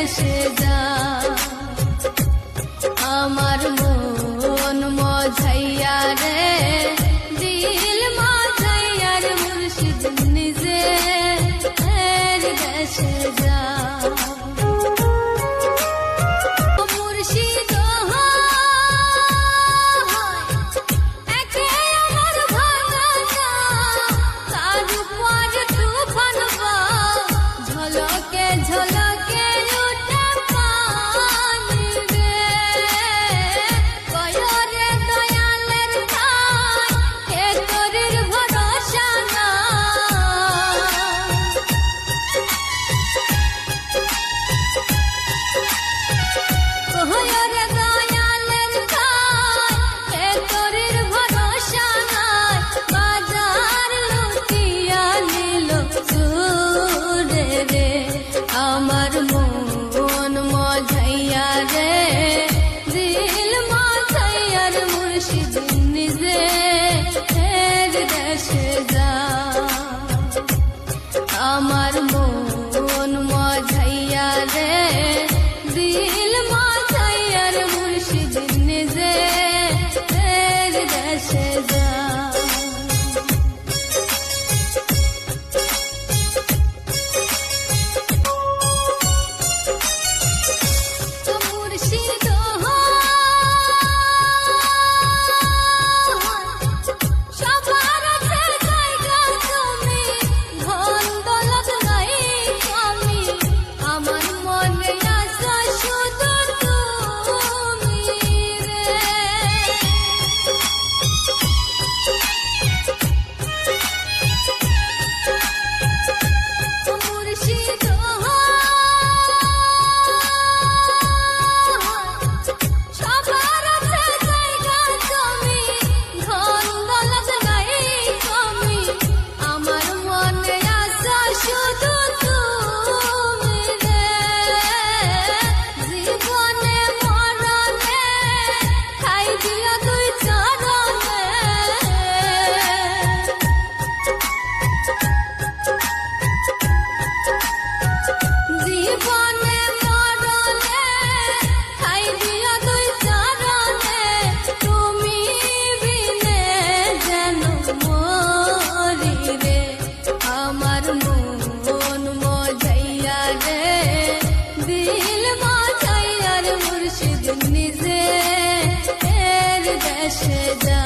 আসে যা আমার মন মজাইয়া রে। দিল মাথাইয়ার মুর্শিদ নিজে। দেশে Shed